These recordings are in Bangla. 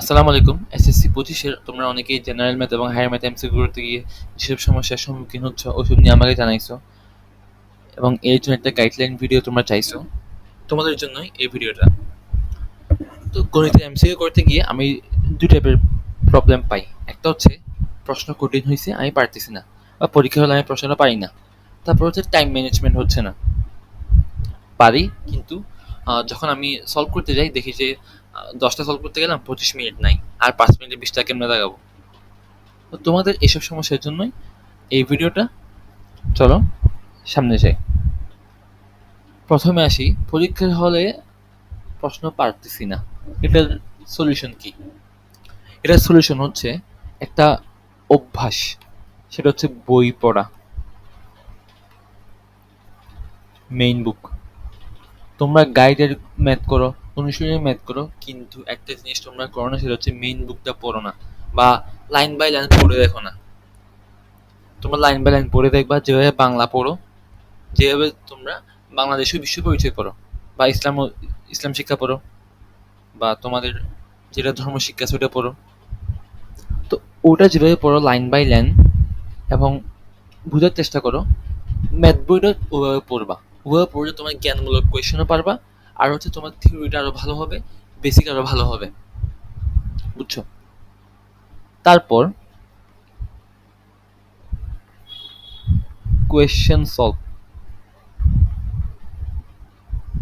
আসসালামু আলাইকুম। এসএসসি পঁচিশের তোমরা অনেকেই জেনারেল ম্যাথ এবং হায়ার ম্যাথ এমসি করতে গিয়ে যেসব সমস্যার সম্মুখীন হচ্ছ, ওসব নিয়ে আমাকে জানাইছো এবং এর জন্য একটা গাইডলাইন ভিডিও তোমরা চাইছো তোমাদের জন্যই এই ভিডিওটা তো গণিতে এমসিকিউ করতে গিয়ে আমি দু টাইপের প্রবলেম পাই। একটা হচ্ছে, প্রশ্ন কঠিন হয়েছে আমি পারতেছি না বা পরীক্ষা হলে আমি প্রশ্নটা পারি না। তারপর হচ্ছে টাইম ম্যানেজমেন্ট হচ্ছে না। পারি, কিন্তু যখন আমি সলভ করতে যাই, দেখি যে দশটা সলভ করতে গেলাম, পঁচিশ মিনিট নাই। আর পাঁচ মিনিটে বিশটা কেমনে লাগাবো? তো তোমাদের এসব সমস্যার জন্যই এই ভিডিওটা। চলো, সামনে যাই। প্রথমে আসি, পরীক্ষার হলে প্রশ্ন পারতেছি না। এটার সলিউশন কি? এটার সলিউশন হচ্ছে একটা অভ্যাস, সেটা হচ্ছে বই পড়া। মেইন বুক তোমরা গাইডের ম্যাথ করো। অনুশীলনের ম্যাথ করো, কিন্তু একটা জিনিস তোমরা করো না, সেটা হচ্ছে মেইন বুকটা পড়ো না, বা লাইন বাই লাইন পড়ে দেখো না। তোমরা লাইন বাই লাইন পড়ে দেখবা, যেভাবে বাংলা পড়ো, যেভাবে তোমরা বাংলাদেশের বিশ্ব পরিচয় পড়ো, বা ইসলাম ইসলাম শিক্ষা পড়ো, বা তোমাদের যেটা ধর্ম শিক্ষা আছে ওটা পড়ো। তো ওটা যেভাবে পড়ো লাইন বাই লাইন এবং বোঝার চেষ্টা করো ম্যাথ বইটা ওভাবে পড়বা। ওভাবে পড়লে তোমার জ্ঞানমূলক কোয়েশনও পারবা আর হচ্ছে তোমার থিওরিটা আরও ভালো হবে বেসিক আরও ভালো হবে। বুঝছ? তারপর কোয়েশ্চেন সলভ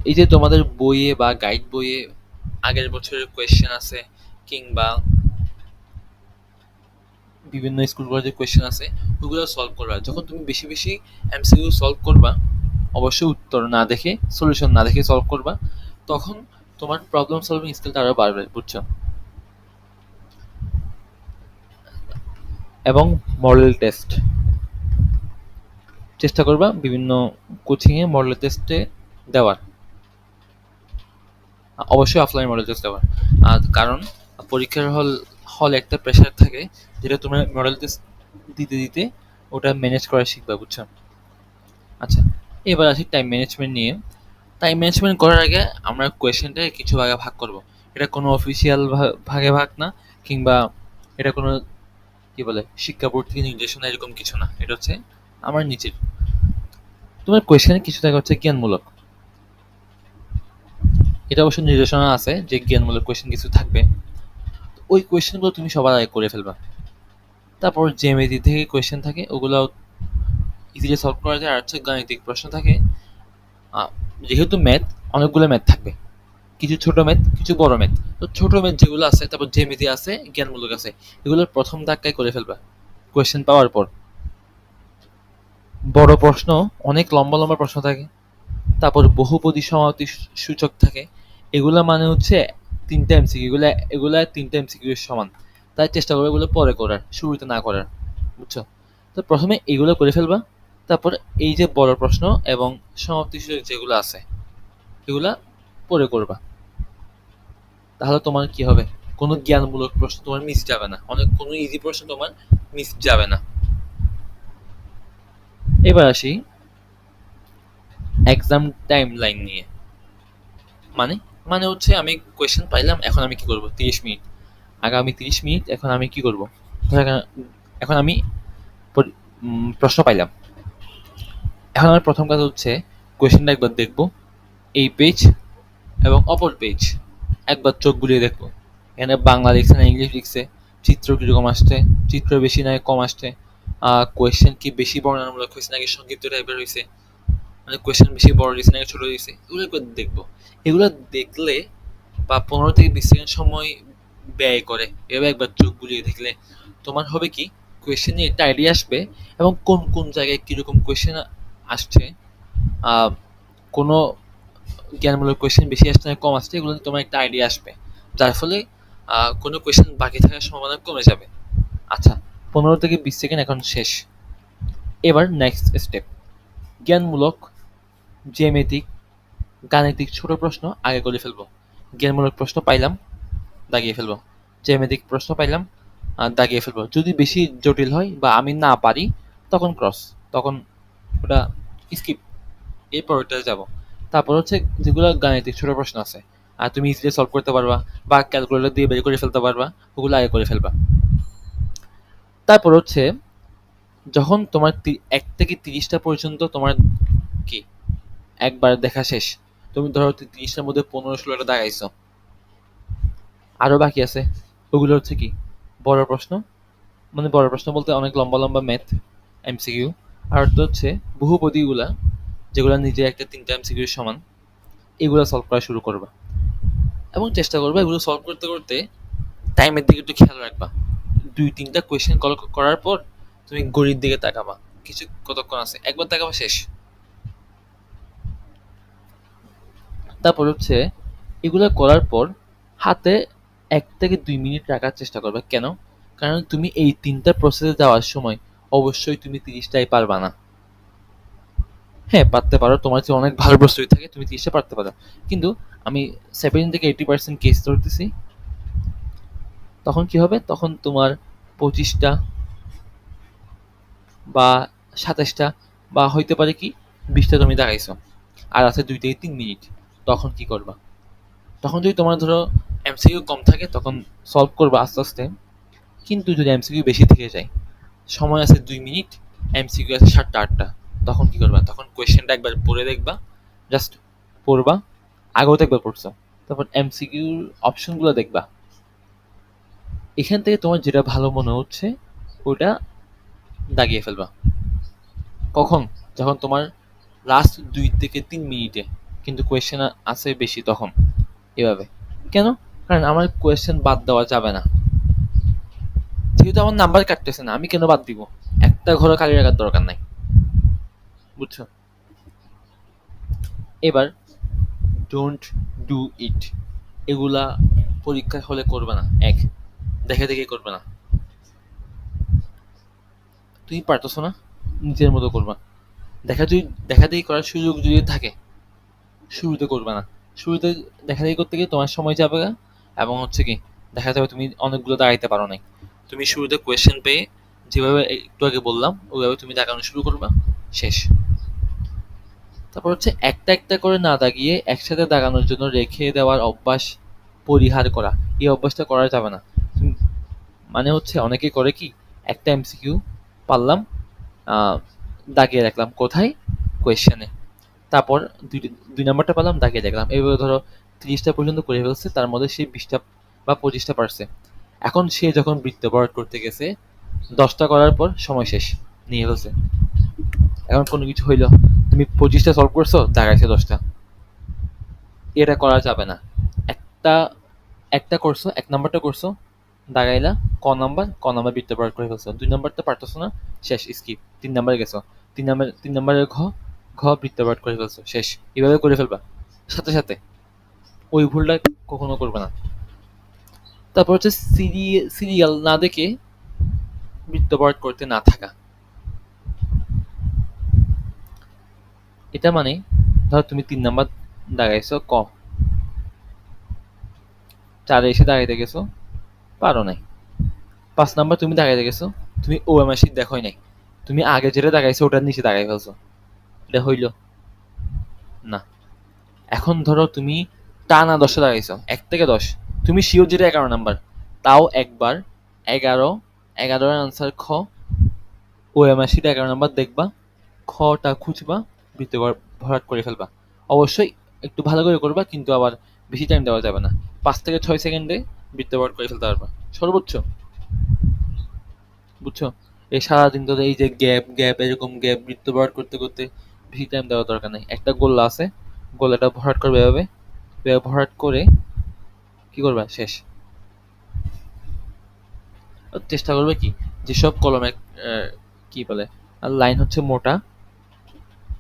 এই যে তোমাদের বইয়ে বা গাইড বইয়ে আগের বছরের কোয়েশ্চেন আছে, কিংবা বিভিন্ন স্কুল কলেজের কোয়েশ্চেন আছে, ওগুলো সলভ করবা। যখন তুমি বেশি বেশি এমসিকিউ সলভ করবা অবশ্যই উত্তর না দেখে সলিউশন না দেখে সলভ করবা। তখন তোমার প্রবলেম সলভিং স্কিলটা আরও বাড়বে, বুঝছ? এবং মডেল টেস্ট চেষ্টা করবা বিভিন্ন কোচিংয়ে মডেল টেস্টে দেওয়ার। অবশ্যই অফলাইন মডেল টেস্ট দেওয়ার। আর কারণ, পরীক্ষার হল হল একটা প্রেশার থাকে, যেটা তোমরা মডেল টেস্ট দিতে দিতে ওটা ম্যানেজ করা শিখবে, বুঝছ? আচ্ছা এবার আসি টাইম ম্যানেজমেন্ট নিয়ে। টাইম ম্যানেজমেন্ট করার আগে আমরা কোয়েশ্চেনটাকে কিছু ভাগে ভাগ করব। এটা কোনো অফিসিয়াল ভাগে ভাগ না, কিংবা এটা কোনো, কি বলে, শিক্ষা বোর্ড থেকে নির্দেশনা এরকম কিছু না। এটা হচ্ছে আমার নিজের। তোমার কোয়েশ্চেনে কিছু থাকে হচ্ছে জ্ঞানমূলক। এটা অবশ্য নির্দেশনা আছে যে জ্ঞানমূলক কোয়েশ্চেন কিছু থাকবে। ওই কোয়েশ্চেনগুলো তুমি সবার আগে করে ফেলবা। তারপর জেমেদি থেকে কোয়েশ্চেন থাকে ওগুলো ইজিলি সলভ করা যায়, আর হচ্ছে গাণিতিক প্রশ্ন থাকে। যেহেতু ম্যাথ অনেকগুলো ম্যাথ থাকবে। কিছু ছোট ম্যাথ কিছু বড় ম্যাথ তো ছোট ম্যাথ যেগুলো আছে, তারপর জেমিতি আছে, জ্ঞানমূলক আছে, এগুলোর প্রথম ধাক্কায় করে ফেলবা কোয়েশ্চেন পাওয়ার পর। বড় প্রশ্ন, অনেক লম্বা লম্বা প্রশ্ন থাকে, তারপর বহুপদী সমাপ্তি সূচক থাকে। এগুলা মানে হচ্ছে তিনটা এমসিকিউ এগুলা এগুলা তিনটা এমসিকিউ সমান। তাই চেষ্টা করবে এগুলো পরে করার, শুরুতে না করার, বুঝছ? তো প্রথমে এগুলো করে ফেলবা। তারপর এই যে বড় প্রশ্ন এবং সমাপ্তি সূচক যেগুলো আছে, এগুলা পরে করবা। তাহলে তোমার কি হবে? কোনো জ্ঞানমূলক প্রশ্ন তোমার মিস যাবে না। অনেক, কোনো ইজি প্রশ্ন তোমার মিস যাবে না। এবার আসি এক্সাম টাইম লাইন নিয়ে। মানে মানে হচ্ছে আমি কোয়েশ্চেন পাইলাম, এখন আমি কি করব? তিরিশ মিনিট। আগামী তিরিশ মিনিট, এখন আমি কি করব? এখন- আমি প্রশ্ন পাইলাম। এখন আমার প্রথম কাজ হচ্ছে কোয়েশ্চেনটা একবার দেখব। এই পেজ এবং অপর পেজ একবার চোখ বুলিয়ে দেখব। এখানে বাংলা লিখছে না, ইংলিশ লিখছে, চিত্র কীরকম আসছে, চিত্র বেশি নয় কম আসছে কোয়েশ্চেন কি বেশি বর্ণনামূলক হয়েছে নাকি সংক্ষিপ্ত টাইপের হয়েছে মানে কোয়েশ্চেন বেশি বড় দিয়েছে নাকি ছোট দিয়েছে এগুলো একবার দেখব। এগুলো দেখলে বা পনেরো থেকে বিশ সেকেন্ড সময় ব্যয় করে, এভাবে একবার চোখ বুলিয়ে দেখলে। তোমার হবে কি কোয়েশ্চেন নিয়ে একটা আইডিয়া আসবে এবং কোন কোন জায়গায় কীরকম কোয়েশ্চেন আসছে। কোনো জ্ঞানমূলক কোয়েশ্চেন বেশি আসছে না, কম আসছে এগুলো তোমার একটা আইডিয়া আসবে। যার ফলে কোনো কোয়েশ্চেন বাকি থাকার সম্ভাবনা কমে যাবে। আচ্ছা পনেরো থেকে বিশ সেকেন্ড এখন শেষ। এবার নেক্সট স্টেপ জ্ঞানমূলক, জ্যামিতিক, গাণিতিক ছোট প্রশ্ন আগে করে ফেলব। জ্ঞানমূলক প্রশ্ন পাইলাম, দাগিয়ে ফেলব। জ্যামিতিক প্রশ্ন পাইলাম দাগিয়ে ফেলব। যদি বেশি জটিল হয় বা আমি না পারি, তখন ক্রস তখন ওটা স্কিপ এরপর ওটা যাব। তারপর হচ্ছে যেগুলো গাণিতিক ছোট প্রশ্ন আছে, আর তুমি ইজিলি সলভ করতে পারবা বা ক্যালকুলেটর দিয়ে বের করে ফেলতে পারবা, ওগুলো আগে করে ফেলবা। তারপর হচ্ছে যখন তোমার এক থেকে তিরিশটা পর্যন্ত তোমার কি, একবার দেখা শেষ, তুমি ধরো তিরিশটার মধ্যে পনেরো ষোলোটা দাগাইছো আরও বাকি আছে, ওগুলো হচ্ছে কি, বড় প্রশ্ন। মানে বড় প্রশ্ন বলতে অনেক লম্বা লম্বা ম্যাথ এমসিকিউ আর হচ্ছে বহুপদীগুলা যেগুলো নিজে একটা তিনটা এমসিকিউর সমান, এগুলো সলভ করা শুরু করবা। এবং চেষ্টা করবা এগুলো সলভ করতে করতে টাইমের দিকে একটু খেয়াল রাখবা। দুই, তিনটা কোয়েশ্চেন কল করার পর তুমি গড়ির দিকে তাকাবা। কিছু কতক্ষণ আছে? একবার তাকাবা শেষ। তারপর হচ্ছে এগুলো করার পর হাতে এক থেকে দুই মিনিট রাখার চেষ্টা করবে। কেন? কারণ তুমি এই তিনটা প্রসেসে যাওয়ার সময় অবশ্যই তুমি তিরিশটাই পারবা না। হ্যাঁ পারতে পারো, তোমার চেয়ে অনেক ভালো প্রস্তুতি থাকে, তুমি তিরিশটা পারতে পারো। কিন্তু আমি সেভেন্টি থেকে এইটি পার্সেন্ট কেস ধরতেছি। তখন কি হবে? তখন তোমার পঁচিশটা বা সাতাশটা বা হইতে পারে কি, বিশটা তুমি দাঁড়াইছো। আর আছে দুই থেকে তিন মিনিট। তখন কি করবা? তখন যদি তোমার ধরো এমসিকিউ কম থাকে, তখন সলভ করবা আস্তে আস্তে। কিন্তু যদি এমসিকিউ বেশি থেকে যায় সময় আছে দুই মিনিট এমসিকিউ আছে সাতটা, আটটা। তখন কি করবা? তখন কোয়েশ্চেনটা একবার পড়ে দেখবা জাস্ট পড়বা, আগেও তো একবার পড়ছো। তারপর এমসিকিউর অপশনগুলো দেখবা। এখান থেকে তোমার যেটা ভালো মনে হচ্ছে, ওটা দাগিয়ে ফেলবা। কখন? যখন তোমার লাস্ট দুই থেকে তিন মিনিটে, কিন্তু কোয়েশ্চেন আছে বেশি তখন, এভাবে। কেন? কারণ আমার কোয়েশ্চেন বাদ দেওয়া যাবে না। যেহেতু আমার নাম্বার কাটতেছে না, আমি কেন বাদ দিব? একটা ঘরে খালি রাখার দরকার নাই। বুঝছ? এবার ডোন্ট ডু ইট এগুলা পরীক্ষা হলে করবে না। এক, দেখে দেখে করবে না। তুমি পারতেছো না? নিজের মতো করবা। দেখা যদি দেখা দেখি করার সুযোগ যদি থাকে, শুরুতে করবে না। শুরুতে দেখা দেখি করতে গিয়ে তোমার সময় যাবে এবং হচ্ছে কি, দেখা যাবে তুমি অনেকগুলো দাঁড়াইতে পারো নাই। তুমি শুরুতে কোয়েশ্চেন পেয়ে যেভাবে একটু আগে বললাম, ওইভাবে তুমি দাগানো শুরু করবা। শেষ। তারপর হচ্ছে একটা একটা করে না দাগিয়ে একসাথে দাগানোর জন্য রেখে দেওয়ার অভ্যাস পরিহার করা। এই অভ্যাসটা করা যাবে না। মানে হচ্ছে অনেকে করে কি, একটা এমসিকিউ পারলাম দাগিয়ে রাখলাম কোথায়? কোয়েশ্চেনে তারপর দুই দুই নাম্বারটা পেলাম দাগিয়ে দেখলাম এইভাবে ধরো তিরিশটা পর্যন্ত করে ফেলছে, তার মধ্যে সে বিশটা বা পঁচিশটা পারছে। এখন সে যখন বৃত্ত বরাদ করতে গেছে, দশটা করার পর সময় শেষ, নিয়ে ফেলছে। এখন কোনো কিছু হইল, তুমি পঁচিশটা সলভ করছ দাঁড়াইছে দশটা। এটা করা যাবে না। একটা একটা করছ, এক নাম্বারটা করছ, দাগাইলা, ক নাম্বার ক নাম্বার বৃত্ত বরাদ করে ফেলছো। দুই নাম্বারটা পারতেছো না, শেষ স্কিপ তিন নাম্বারে গেছো। তিন নাম্বার, তিন নাম্বারের ঘ ঘ বৃত্তপাট করে ফেলছো, শেষ। এভাবে করে ফেলবা। সাথে সাথে। ওই ভুলটা কখনো করবে না। তারপর হচ্ছে সিরিয়াল না দেখে বৃত্তপাট করতে না থাকা। এটা মানে ধর তুমি তিন নাম্বার দাগাইছো ক? চারে এসে দাঁড়াইতে গেছো, পারো নাই। পাঁচ নাম্বার তুমি দাঁড়াইতে গেছো, তুমি ও এম শীট দেখোই নাই। তুমি আগে যেটা দাগাইছো ওটার নিচে দাগাই ফেলছো। এটা হইল। না। এখন ধরো তুমি টানা দশে দাঁড়াইছো, এক থেকে দশ। তুমি শিওর যেটা এগারো নাম্বার তাও একবার, এগারো, এগারোর আনসার খ। ও এম শীট এগারো নাম্বার দেখবা, খটা খুঁজবা ভর- ভরাট করে ফেলবা। অবশ্যই একটু ভালো করে করবা, কিন্তু আবার বেশি টাইম দেওয়া যাবে না। পাঁচ থেকে ছয় সেকেন্ডে বৃত্ত ভরাট করে ফেলতে পারবা। সর্বোচ্চ বুঝছ? এই সারাদিন ধরে এই যে গ্যাপ গ্যাপ এরকম গ্যাপ বৃত্ত ভরাট করতে করতে বেশি টাইম দেওয়ার দরকার নেই। একটা গোল্লা আছে গোল্লাটা ভরাট করবে এভাবে ভরাট করে কি করবা? শেষ। চেষ্টা করবে কি? যেসব কলমে কি বলে লাইন হচ্ছে মোটা,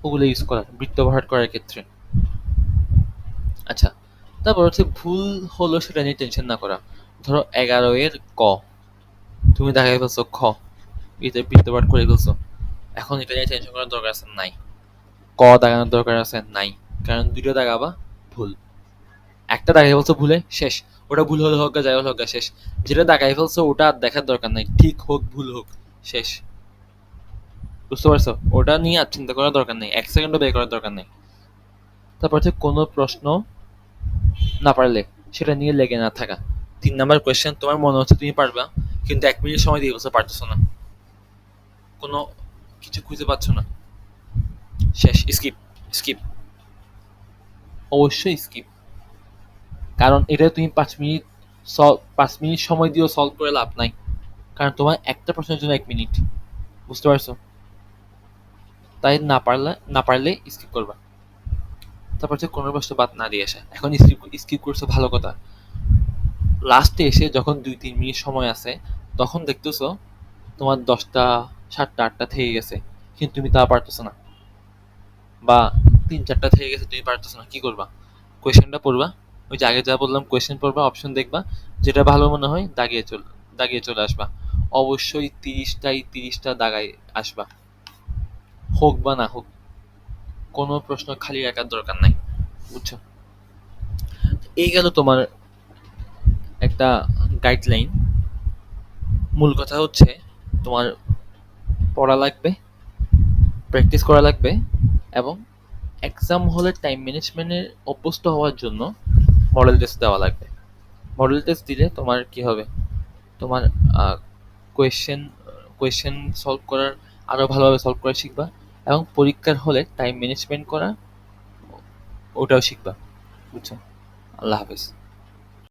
ওগুলো ইউজ করা, বৃত্ত ভরাট করার ক্ষেত্রে। আচ্ছা তারপর হচ্ছে ভুল হলো সেটা নিয়ে টেনশন না করা। ধরো এগারো এর ক। তুমি দেখাই ফেলছো খ। এতে বৃত্ত ভরাট করে ফেলছো। এখন এটা নিয়ে টেনশন করার দরকার আছে নাই। ক দাগানোর দরকার আছে নাই। কারণ দুটো দাগাবা ভুল। একটা দাগাই ফেলছো ভুলে শেষ। ওটা ভুল হলে হোক যাই হোক গা, শেষ। যেটা দাগাই ফেলছো ওটা আর দেখার দরকার নাই। ঠিক হোক, ভুল হোক, শেষ। বুঝতে পারছ? ওটা নিয়ে আর চিন্তা করার দরকার নেই। এক সেকেন্ডও বের করার দরকার নেই। তারপর হচ্ছে কোনো প্রশ্ন না পারলে সেটা নিয়ে লেগে না থাকা। তিন নাম্বার কোয়েশ্চেন তোমার মনে হচ্ছে তুমি পারবা, কিন্তু এক মিনিট সময় দিয়ে বলতে পারতেছো না। কোনো কিছু খুঁজে পাচ্ছ না। শেষ স্কিপ স্কিপ অবশ্যই স্কিপ কারণ এটা তুমি পাঁচ মিনিট সলভ পাঁচ মিনিট সময় দিয়েও সলভ করে লাভ নাই। কারণ তোমার একটা প্রশ্নের জন্য এক মিনিট। বুঝতে পারছ? তাই না পারলে না পারলে স্কিপ করবা। তারপর হচ্ছে কোনো প্রশ্ন বাদ না দিয়ে আসা। এখন স্কিপ স্কিপ করছ ভালো কথা। লাস্টে এসে যখন দুই, তিন মিনিট সময় আছে, তখন দেখতেছো তোমার দশটা, সাতটা, আটটা থেকে গেছে। কিন্তু তুমি তা পারতেছো না। বা তিন, চারটা থেকে গেছে, তুমি পারতেছো না। কি করবা? কোয়েশ্চেনটা পড়বা। ওই যে আগে যা বললাম কোয়েশ্চেন পড়বা অপশন দেখবা, যেটা ভালো মনে হয় দাগিয়ে চল, দাগিয়ে চলে আসবা। অবশ্যই তিরিশটাই তিরিশটা দাগায় আসবা। হোক বা না হোক, কোনো প্রশ্ন খালি রাখার দরকার নাই, বুঝছ? এই গেল তোমার একটা গাইডলাইন মূল কথা হচ্ছে তোমার পড়া লাগবে প্র্যাকটিস করা লাগবে, এবং এক্সাম হলে টাইম ম্যানেজমেন্টের অভ্যস্ত হওয়ার জন্য মডেল টেস্ট দেওয়া লাগবে। মডেল টেস্ট দিলে তোমার কি হবে? তোমার কোয়েশ্চেন কোয়েশ্চেন সলভ করার আরও ভালোভাবে সলভ করা শিখবা এবং পরীক্ষার হলে টাইম ম্যানেজমেন্ট করা, ওটাও শিখবা। বুঝছ? আল্লাহ হাফেজ।